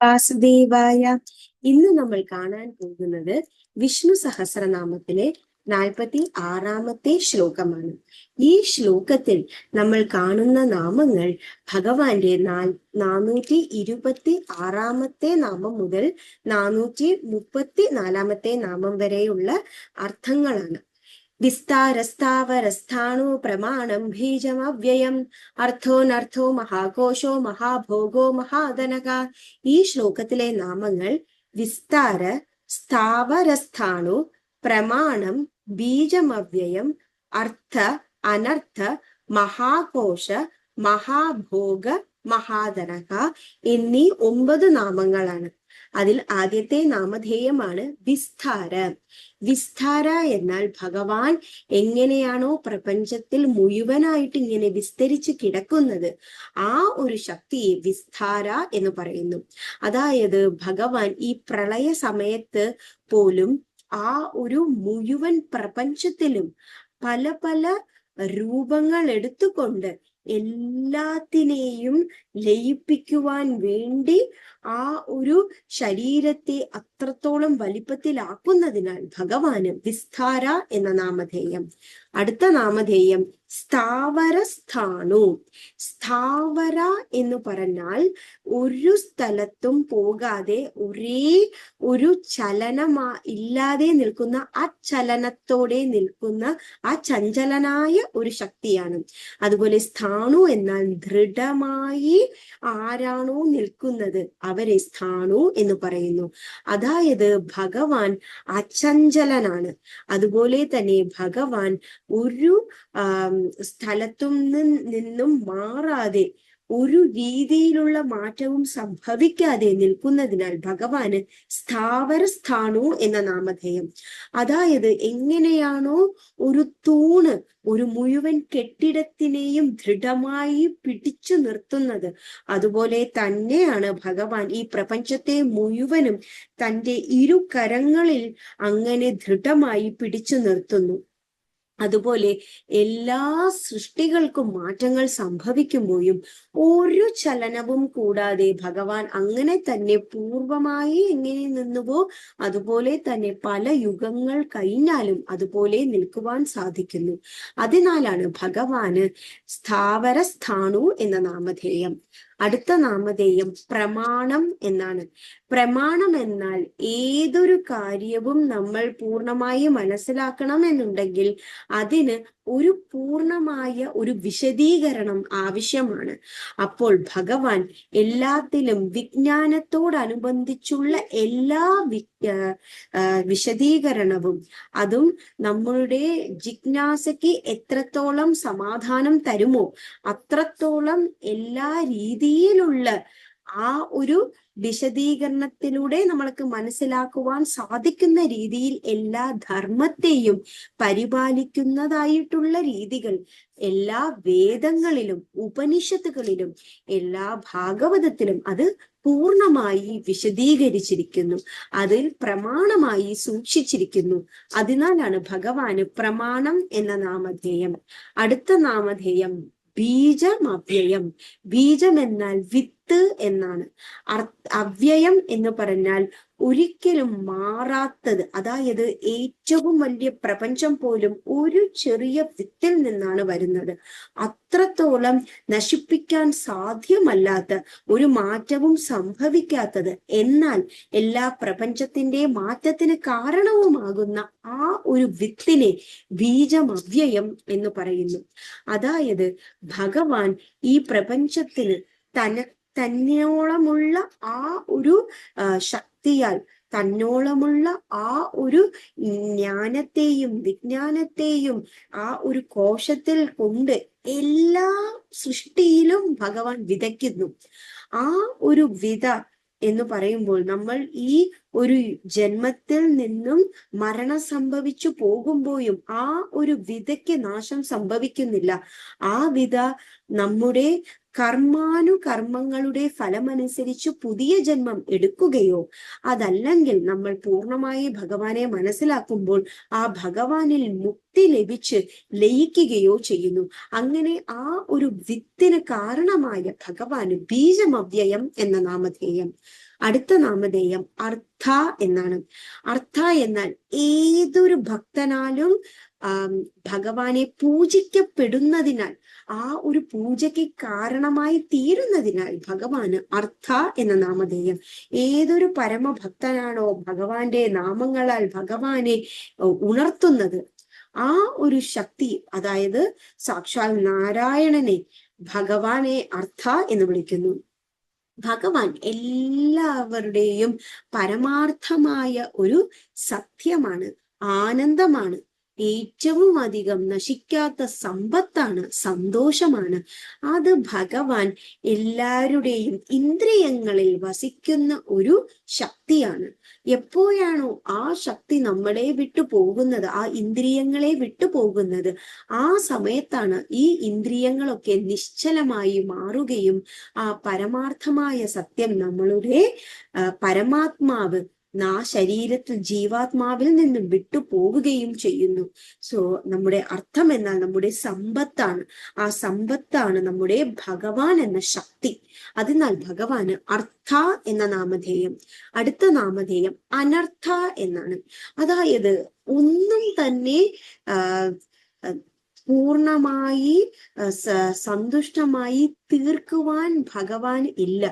വാസുദേവായ. ഇന്ന് നമ്മൾ കാണാൻ പോകുന്നത് വിഷ്ണു സഹസ്രനാമത്തിലെ നാൽപ്പത്തി ആറാമത്തെ ശ്ലോകമാണ്. ഈ ശ്ലോകത്തിൽ നമ്മൾ കാണുന്ന നാമങ്ങൾ ഭഗവാന്റെ നാൽ നാനൂറ്റി ഇരുപത്തി ആറാമത്തെ നാമം മുതൽ നാനൂറ്റി മുപ്പത്തി നാലാമത്തെ നാമം വരെയുള്ള അർത്ഥങ്ങളാണ്. വിസ്താരസ്ഥാവരസ്ഥാണു പ്രമാണം ബീജമവ്യയം അർത്ഥോനർത്ഥോ മഹാകോശോ മഹാഭോഗോ മഹാധനക ഈ ശ്ലോകത്തിലെ നാമങ്ങൾ വിസ്താര സ്ഥാവരസ്ഥാണു പ്രമാണം ബീജമവ്യയം അർത്ഥ അനർത്ഥ മഹാകോശ മഹാഭോഗ മഹാധനക എന്നീ ഒമ്പത് നാമങ്ങളാണ്. അതിൽ ആദ്യത്തെ നാമധേയമാണ് വിസ്താര. വിസ്താര എന്നാൽ ഭഗവാൻ എങ്ങനെയാണോ പ്രപഞ്ചത്തിൽ മുഴുവനായിട്ട് ഇങ്ങനെ വിസ്തരിച്ച് കിടക്കുന്നത്. ആ ഒരു ശക്തിയെ വിസ്താര എന്ന് പറയുന്നു. അതായത് ഭഗവാൻ ഈ പ്രളയ സമയത്ത് പോലും ആ ഒരു മുഴുവൻ പ്രപഞ്ചത്തിലും പല പല രൂപങ്ങൾ എടുത്തുകൊണ്ട് എല്ലാത്തിനെയും ലയിപ്പിക്കുവാൻ വേണ്ടി ആ ഒരു ശരീരത്തെ അത്രത്തോളം വലിപ്പത്തിലാക്കുന്നതിനാൽ ഭഗവാന് വിസ്താര എന്ന നാമധേയം. അടുത്ത നാമധേയം സ്ഥാവരസ്ഥാണു സ്ഥാവര എന്ന് പറഞ്ഞാൽ ഒരു സ്ഥലത്തും പോകാതെ ഒരേ ഒരു ചലനമാ ഇല്ലാതെ നിൽക്കുന്ന ആ ചലനത്തോടെ നിൽക്കുന്ന ആ ചഞ്ചലനായ ഒരു ശക്തിയാണ്. അതുപോലെ സ്ഥാണു എന്നാൽ ദൃഢമായി ആരാണോ നിൽക്കുന്നത് അവരെ സ്ഥാണു എന്ന് പറയുന്നു. അതായത് ഭഗവാൻ അചഞ്ചലനാണ്. അതുപോലെ തന്നെ ഭഗവാൻ ഒരു സ്ഥലത്തും നിന്നും മാറാതെ ഒരു രീതിയിലുള്ള മാറ്റവും സംഭവിക്കാതെ നിൽക്കുന്നതിനാൽ ഭഗവാന് സ്ഥാവര സ്ഥാണു എന്ന നാമധേയം. അതായത് എങ്ങനെയാണോ ഒരു തൂണ് ഒരു മുഴുവൻ കെട്ടിടത്തിനെയും ദൃഢമായി പിടിച്ചു നിർത്തുന്നത്. അതുപോലെ തന്നെയാണ് ഭഗവാൻ ഈ പ്രപഞ്ചത്തെ മുഴുവനും തന്റെ ഇരു കരങ്ങളിൽ അങ്ങനെ ദൃഢമായി പിടിച്ചു നിർത്തുന്നു. അതുപോലെ എല്ലാ സൃഷ്ടികൾക്കും മാറ്റങ്ങൾ സംഭവിക്കുമ്പോഴും ഒരു ചലനവും കൂടാതെ ഭഗവാൻ അങ്ങനെ തന്നെ പൂർവമായി എങ്ങനെ നിന്നുവോ അതുപോലെ തന്നെ പല യുഗങ്ങൾ കഴിഞ്ഞാലും അതുപോലെ നിൽക്കുവാൻ സാധിക്കുന്നു. അതിനാലാണ് ഭഗവാന് സ്ഥാവര സ്ഥാണു എന്ന നാമധേയം. അടുത്ത നാമധേയം പ്രമാണം എന്നാണ്. പ്രമാണം എന്നാൽ ഏതൊരു കാര്യവും നമ്മൾ പൂർണമായി മനസ്സിലാക്കണം എന്നുണ്ടെങ്കിൽ അതിന് ഒരു പൂർണമായ ഒരു വിശദീകരണം ആവശ്യമാണ്. അപ്പോൾ ഭഗവാൻ എല്ലാത്തിലും വിജ്ഞാനത്തോടനുബന്ധിച്ചുള്ള എല്ലാ വിശദീകരണവും അതും നമ്മളുടെ ജിജ്ഞാസയ്ക്ക് എത്രത്തോളം സമാധാനം തരുമോ അത്രത്തോളം എല്ലാ രീതിയിലുള്ള ആ ഒരു വിശദീകരണത്തിലൂടെ നമ്മൾക്ക് മനസ്സിലാക്കുവാൻ സാധിക്കുന്ന രീതിയിൽ എല്ലാ ധർമ്മത്തെയും പരിപാലിക്കുന്നതായിട്ടുള്ള രീതികൾ എല്ലാ വേദങ്ങളിലും ഉപനിഷത്തുകളിലും എല്ലാ ഭാഗവതത്തിലും അത് പൂർണമായി വിശദീകരിച്ചിരിക്കുന്നു. അതിൽ പ്രമാണമായി സൂക്ഷിച്ചിരിക്കുന്നു. അതിനാലാണ് ഭഗവാന് പ്രമാണം എന്ന നാമധേയം. അടുത്ത നാമധേയം ബീജമവ്യയം. ബീജം എന്നാൽ വിത്ത് എന്നാണ്. അർ അവ്യയം എന്ന് പറഞ്ഞാൽ ഒരിക്കലും മാറാത്തത് അതായത് ഏറ്റവും വലിയ പ്രപഞ്ചം പോലും ഒരു ചെറിയ വിത്തിൽ നിന്നാണ് വരുന്നത്. അത്രത്തോളം നശിപ്പിക്കാൻ സാധ്യമല്ലാത്ത ഒരു മാറ്റവും സംഭവിക്കാത്തത്. എന്നാൽ എല്ലാ പ്രപഞ്ചത്തിന്റെ മാറ്റത്തിന് കാരണവുമാകുന്ന ആ ഒരു വിത്തിനെ ബീജമവ്യയം എന്ന് പറയുന്നു. അതായത് ഭഗവാൻ ഈ പ്രപഞ്ചത്തിന് തന തന്നോളമുള്ള ആ ഒരു ശക്തിയാൽ തന്നോളമുള്ള ആ ഒരു ജ്ഞാനത്തെയും വിജ്ഞാനത്തെയും ആ ഒരു കോശത്തിൽ കൊണ്ട് എല്ലാ സൃഷ്ടിയിലും ഭഗവാൻ വിതയ്ക്കുന്നു. ആ ഒരു വിത എന്ന് പറയുമ്പോൾ നമ്മൾ ഈ ഒരു ജന്മത്തിൽ നിന്നും മരണം സംഭവിച്ചു പോകുമ്പോഴും ആ ഒരു വിതയ്ക്ക് നാശം സംഭവിക്കുന്നില്ല. ആ വിത നമ്മുടെ കർമാനുകർമ്മങ്ങളുടെ ഫലമനുസരിച്ച് പുതിയ ജന്മം എടുക്കുകയോ അതല്ലെങ്കിൽ നമ്മൾ പൂർണമായി ഭഗവാനെ മനസ്സിലാക്കുമ്പോൾ ആ ഭഗവാനിൽ മുക്തി ലഭിച്ച് ലയിക്കുകയോ ചെയ്യുന്നു. അങ്ങനെ ആ ഒരു വിത്തിന് കാരണമായ ഭഗവാന് ബീജമവ്യയം എന്ന നാമധേയം. അടുത്ത നാമധേയം അർത്ഥ എന്നാണ്. അർത്ഥ എന്നാൽ ഏതൊരു ഭക്തനാലും ഭഗവാനെ പൂജിക്കപ്പെടുന്നതിനാൽ ആ ഒരു പൂജയ്ക്ക് കാരണമായി തീരുന്നതിനാൽ ഭഗവാന് അർത്ഥ എന്ന നാമധേയം. ഏതൊരു പരമഭക്തനാണോ ഭഗവാന്റെ നാമങ്ങളാൽ ഭഗവാനെ ഉണർത്തുന്നത് ആ ഒരു ശക്തി അതായത് സാക്ഷാൽ നാരായണനെ ഭഗവാനെ അർത്ഥ എന്ന് വിളിക്കുന്നു. ഭഗവാൻ എല്ലാവരുടെയും പരമാർത്ഥമായ ഒരു സത്യമാണ് ആനന്ദമാണ്. ഏറ്റവും അധികം നശിക്കാത്ത സമ്പത്താണ് സന്തോഷമാണ്. അത് ഭഗവാൻ എല്ലാവരുടെയും ഇന്ദ്രിയങ്ങളിൽ വസിക്കുന്ന ഒരു ശക്തിയാണ്. എപ്പോഴാണോ ആ ശക്തി നമ്മളെ വിട്ടു പോകുന്നത് ആ ഇന്ദ്രിയങ്ങളെ വിട്ടു പോകുന്നത് ആ സമയത്താണ് ഈ ഇന്ദ്രിയങ്ങളൊക്കെ നിശ്ചലമായി മാറുകയും ആ പരമാർത്ഥമായ സത്യം നമ്മളുടെ പരമാത്മാവ് ആ ശരീരത്തിൽ ജീവാത്മാവിൽ നിന്നും വിട്ടു പോവുകയും ചെയ്യുന്നു. സോ നമ്മുടെ അർത്ഥം എന്നാൽ നമ്മുടെ സമ്പത്താണ്. ആ സമ്പത്താണ് നമ്മുടെ ഭഗവാൻ എന്ന ശക്തി. അതിനാൽ ഭഗവാന് അർത്ഥ എന്ന നാമധേയം അടുത്ത നാമധേയം അനർത്ഥ എന്നാണ്. അതായത് ഒന്നും തന്നെ പൂർണമായി സന്തുഷ്ടമായി തീർക്കുവാൻ ഭഗവാൻ ഇല്ല.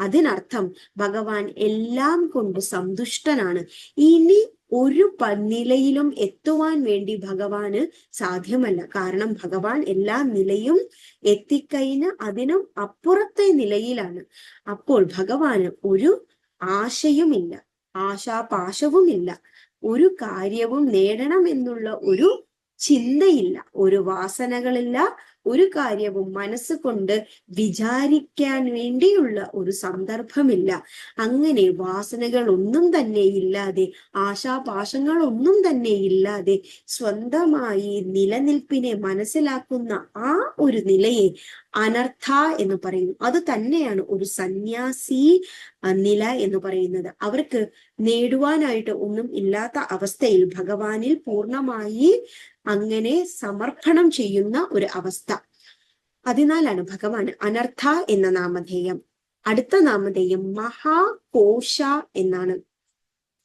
അതിനർത്ഥം ഭഗവാൻ എല്ലാം കൊണ്ട് സന്തുഷ്ടനാണ്. ഇനി ഒരു നിലയിലും എത്തുവാൻ വേണ്ടി ഭഗവാന് സാധ്യമല്ല. കാരണം ഭഗവാൻ എല്ലാ നിലയും എത്തിക്കഴിഞ്ഞ് അതിനും അപ്പുറത്തെ നിലയിലാണ്. അപ്പോൾ ഭഗവാന് ഒരു ആശയുമില്ല. ആശാപാശവുമില്ല. ഒരു കാര്യവും നേടണം എന്നുള്ള ഒരു ചിന്തയില്ല ഒരു വാസനകളില്ല ഒരു കാര്യവും മനസ്സ് കൊണ്ട് വിചാരിക്കാൻ വേണ്ടിയുള്ള ഒരു സന്ദർഭമില്ല. അങ്ങനെ വാസനകൾ ഒന്നും തന്നെ ഇല്ലാതെ ആശാപാശങ്ങൾ ഒന്നും തന്നെ ഇല്ലാതെ സ്വന്തമായി നിലനിൽപ്പിനെ മനസ്സിലാക്കുന്ന ആ ഒരു നിലയെ അനർത്ഥ എന്ന് പറയുന്നു. അത് തന്നെയാണ് ഒരു സന്യാസി നില എന്ന് പറയുന്നത്. അവർക്ക് നേടുവാനായിട്ട് ഒന്നും ഇല്ലാത്ത അവസ്ഥയിൽ ഭഗവാനിൽ പൂർണമായി അങ്ങനെ സമർപ്പണം ചെയ്യുന്ന ഒരു അവസ്ഥ. അതിനാലാണ് ഭഗവാൻ അനർത്ഥ എന്ന നാമധേയം. അടുത്ത നാമധേയം മഹാകോശ എന്നാണ്.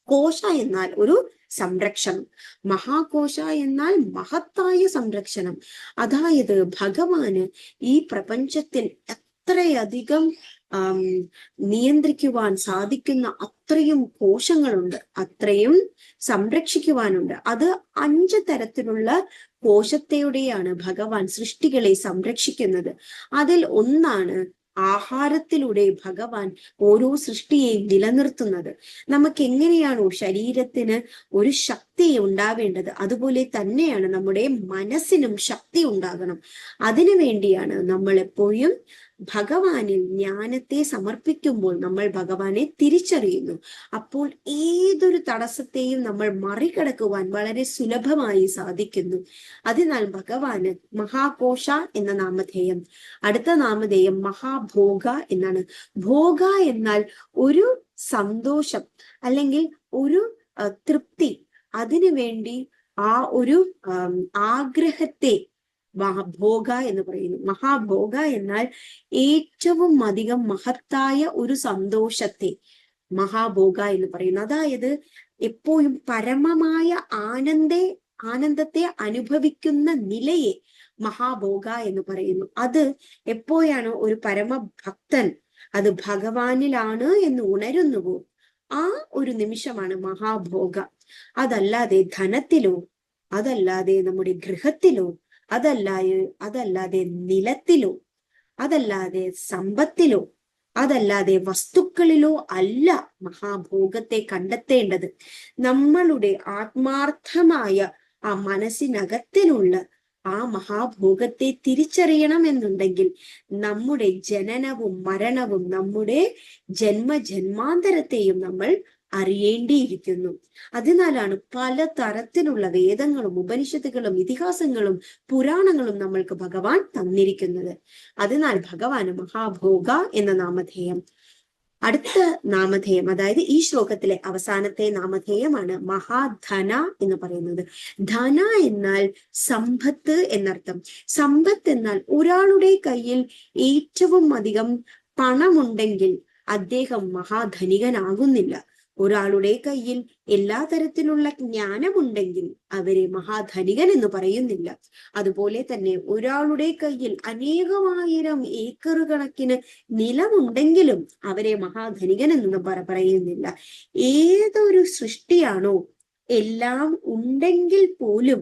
കോശ എന്നാൽ ഒരു സംരക്ഷണം. മഹാകോശ എന്നാൽ മഹത്തായ സംരക്ഷണം. അതായത് ഭഗവാന് ഈ പ്രപഞ്ചത്തിൽ എത്രയധികം നിയന്ത്രിക്കുവാൻ സാധിക്കുന്ന അത്രയും കോശങ്ങളുണ്ട് അത്രയും സംരക്ഷിക്കുവാനുണ്ട്. അത് അഞ്ച് തരത്തിലുള്ള കോശത്തെയുടെയാണ് ഭഗവാൻ സൃഷ്ടികളെ സംരക്ഷിക്കുന്നത്. അതിൽ ഒന്നാണ് ആഹാരത്തിലൂടെ ഭഗവാൻ ഓരോ സൃഷ്ടിയെയും നിലനിർത്തുന്നത്. നമുക്ക് എങ്ങനെയാണോ ശരീരത്തിന് ഒരു ശക്തി ഉണ്ടാവേണ്ടത്? അതുപോലെ തന്നെയാണ് നമ്മുടെ മനസ്സിനും ശക്തി ഉണ്ടാകണം. അതിനു വേണ്ടിയാണ് നമ്മൾ എപ്പോഴും ഭഗവാനിൽ ജ്ഞാനത്തെ സമർപ്പിക്കുമ്പോൾ നമ്മൾ ഭഗവാനെ തിരിച്ചറിയുന്നു. അപ്പോൾ ഏതൊരു തടസ്സത്തെയും നമ്മൾ മറികടക്കുവാൻ വളരെ സുലഭമായി സാധിക്കുന്നു. അതിനാൽ ഭഗവാന് മഹാകോശ എന്ന നാമധേയം അടുത്ത നാമധേയം മഹാഭോഗ എന്നാണ്. ഭോഗ എന്നാൽ ഒരു സന്തോഷം അല്ലെങ്കിൽ ഒരു തൃപ്തി. അതിനു വേണ്ടി ആ ഒരു ആഗ്രഹത്തെ മഹാഭോഗ എന്ന് പറയുന്നു. മഹാഭോഗ എന്നാൽ ഏറ്റവും അധികം മഹത്തായ ഒരു സന്തോഷത്തെ മഹാഭോഗ എന്ന് പറയുന്നു. അതായത് എപ്പോഴും പരമമായ ആനന്ദെ ആനന്ദത്തെ അനുഭവിക്കുന്ന നിലയെ മഹാഭോഗ എന്ന് പറയുന്നു. അത് എപ്പോഴാണ് ഒരു പരമഭക്തൻ അത് ഭഗവാനിലാണ് എന്ന് ഉണരുന്നുവോ? ആ ഒരു നിമിഷമാണ് മഹാഭോഗ. അതല്ലാതെ ധനത്തിലോ അതല്ലാതെ നമ്മുടെ ഗൃഹത്തിലോ അതല്ലാതെ അതല്ലാതെ നിലത്തിലോ അതല്ലാതെ സമ്പത്തിലോ അതല്ലാതെ വസ്തുക്കളിലോ അല്ല മഹാഭോഗത്തെ കണ്ടെത്തേണ്ടത്. നമ്മളുടെ ആത്മാർത്ഥമായ ആ മനസ്സിനകത്തിനുള്ള ആ മഹാഭോഗത്തെ തിരിച്ചറിയണം എന്നുണ്ടെങ്കിൽ നമ്മുടെ ജനനവും മരണവും നമ്മുടെ ജന്മ ജന്മാന്തരത്തെയും നമ്മൾ അറിയേണ്ടിയിരിക്കുന്നു. അതിനാലാണ് പല തരത്തിലുള്ള വേദങ്ങളും ഉപനിഷത്തുകളും ഇതിഹാസങ്ങളും പുരാണങ്ങളും നമ്മൾക്ക് ഭഗവാൻ തന്നിരിക്കുന്നത്. അതിനാൽ ഭഗവാന് മഹാഭോഗ എന്ന നാമധേയം. അടുത്ത നാമധേയം അതായത് ഈ ശ്ലോകത്തിലെ അവസാനത്തെ നാമധേയമാണ് മഹാധന എന്ന് പറയുന്നത്. ധന എന്നാൽ സമ്പത്ത് എന്നർത്ഥം. സമ്പത്ത് എന്നാൽ ഒരാളുടെ കയ്യിൽ ഏറ്റവും അധികം പണമുണ്ടെങ്കിൽ അദ്ദേഹം മഹാധനികനാകുന്നില്ല. ഒരാളുടെ കയ്യിൽ എല്ലാ തരത്തിലുള്ള ജ്ഞാനമുണ്ടെങ്കിൽ അവരെ മഹാധനികൻ എന്ന് പറയുന്നില്ല. അതുപോലെ തന്നെ ഒരാളുടെ കയ്യിൽ അനേകമായിരം ഏക്കർ കണക്കിന് നിലമുണ്ടെങ്കിലും അവരെ മഹാധനികൻ എന്ന് പറ പറയുന്നില്ല. ഏതൊരു സൃഷ്ടിയാണോ എല്ലാം ഉണ്ടെങ്കിൽ പോലും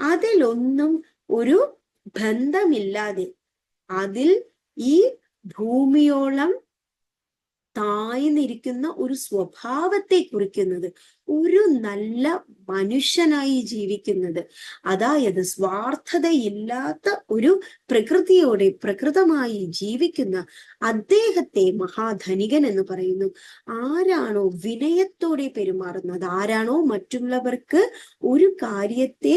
അതിലൊന്നും ഒരു ബന്ധമില്ലാതെ അതിൽ ഈ ഭൂമിയോളം താഴ്ന്നിരിക്കുന്ന ഒരു സ്വഭാവത്തെ കുറിക്കുന്നത് ഒരു നല്ല മനുഷ്യനായി ജീവിക്കുന്നത്. അതായത് സ്വാർത്ഥതയില്ലാത്ത ഒരു പ്രകൃതിയോടെ പ്രകൃതമായി ജീവിക്കുന്ന അദ്ദേഹത്തെ മഹാധനികൻ എന്ന് പറയുന്നു. ആരാണോ വിനയത്തോടെ പെരുമാറുന്നത് ആരാണോ മറ്റുള്ളവർക്ക് ഒരു കാര്യത്തെ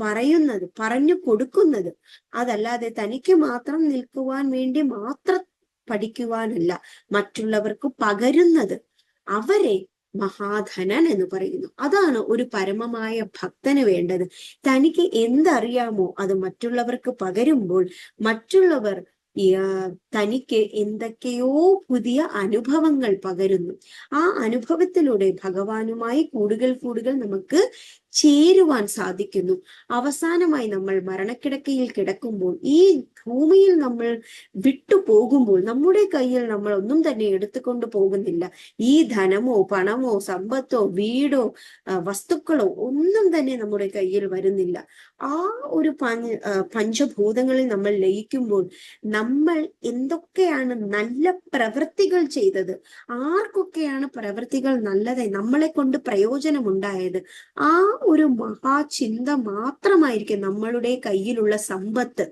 പറയുന്നത് പറഞ്ഞു കൊടുക്കുന്നത്. അതല്ലാതെ തനിക്ക് മാത്രം നിൽക്കുവാൻ വേണ്ടി മാത്രം പഠിക്കുവാനല്ല മറ്റുള്ളവർക്ക് പകരുന്നത് അവരെ മഹാധനൻ എന്ന് പറയുന്നു. അതാണ് ഒരു പരമമായ ഭക്തന് വേണ്ടത്. തനിക്ക് എന്തറിയാമോ അത് മറ്റുള്ളവർക്ക് പകരുമ്പോൾ മറ്റുള്ളവർ തനിക്ക് എന്തൊക്കെയോ പുതിയ അനുഭവങ്ങൾ പകരുന്നു. ആ അനുഭവത്തിലൂടെ ഭഗവാനുമായി കൂടുതൽ കൂടുതൽ നമുക്ക് ചേരുവാൻ സാധിക്കുന്നു. അവസാനമായി നമ്മൾ മരണക്കിടക്കയിൽ കിടക്കുമ്പോൾ ഈ ഭൂമിയിൽ നമ്മൾ വിട്ടുപോകുമ്പോൾ നമ്മുടെ കയ്യിൽ നമ്മൾ ഒന്നും തന്നെ എടുത്തുകൊണ്ട് പോകുന്നില്ല. ഈ ധനമോ പണമോ സമ്പത്തോ വീടോ വസ്തുക്കളോ ഒന്നും തന്നെ നമ്മുടെ കയ്യിൽ വരുന്നില്ല. ആ ഒരു പഞ്ച പഞ്ചഭൂതങ്ങളിൽ നമ്മൾ ലയിക്കുമ്പോൾ നമ്മൾ എന്തൊക്കെയാണ് നല്ല പ്രവൃത്തികൾ ചെയ്തത്? ആർക്കൊക്കെയാണ് പ്രവൃത്തികൾ നല്ലതായി നമ്മളെ കൊണ്ട് പ്രയോജനമുണ്ടായത്? ആ ഒരു മഹാചിന്ത മാത്രമായിരിക്കും നമ്മളുടെ കയ്യിലുള്ള സമ്പത്ത്.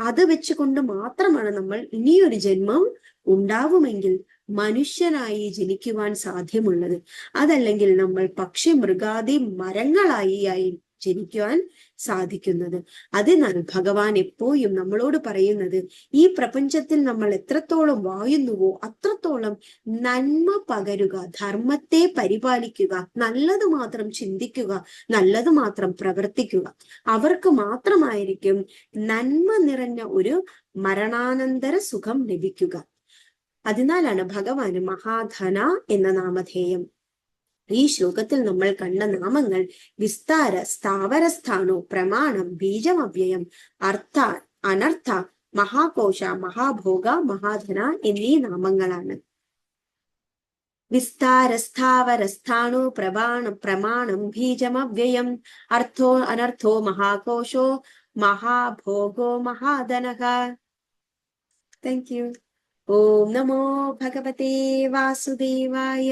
അത് വെച്ചുകൊണ്ട് മാത്രമാണ് നമ്മൾ ഇനിയൊരു ജന്മം ഉണ്ടാവുമെങ്കിൽ മനുഷ്യനായി ജനിക്കുവാൻ സാധ്യമുള്ളത്. അതല്ലെങ്കിൽ നമ്മൾ പക്ഷി മൃഗാദി മരങ്ങളായി ആയി ജനിക്കുവാൻ സാധിക്കുന്നത്. അതിനാൽ ഭഗവാൻ എപ്പോഴും നമ്മളോട് പറയുന്നത് ഈ പ്രപഞ്ചത്തിൽ നമ്മൾ എത്രത്തോളം വായുന്നുവോ അത്രത്തോളം നന്മ പകരുക ധർമ്മത്തെ പരിപാലിക്കുക നല്ലത് മാത്രം ചിന്തിക്കുക നല്ലത് മാത്രം പ്രവർത്തിക്കുക. അവർക്ക് മാത്രമായിരിക്കും നന്മ നിറഞ്ഞ ഒരു മരണാനന്തര സുഖം ലഭിക്കുക. അതിനാലാണ് ഭഗവാന് മഹാധന എന്ന നാമധേയം. ഈ ശ്ലോകത്തിൽ നമ്മൾ കണ്ട നാമങ്ങൾ വിസ്താര സ്ഥാവരസ്ഥാനോ പ്രമാണം ബീജമവ്യയം അർത്ഥ അനർത്ഥ മഹാകോശ മഹാഭോഗ മഹാധന എന്നീ നാമങ്ങളാണ്. വിസ്താര പ്രമാണ പ്രമാണം പ്രമാണം ബീജമവ്യയം അർത്ഥോ അനർത്ഥോ മഹാകോശോ മഹാഭോഗോ മഹാധനക താങ്ക് യു ഓം നമോ ഭഗവതേ വാസുദേവായ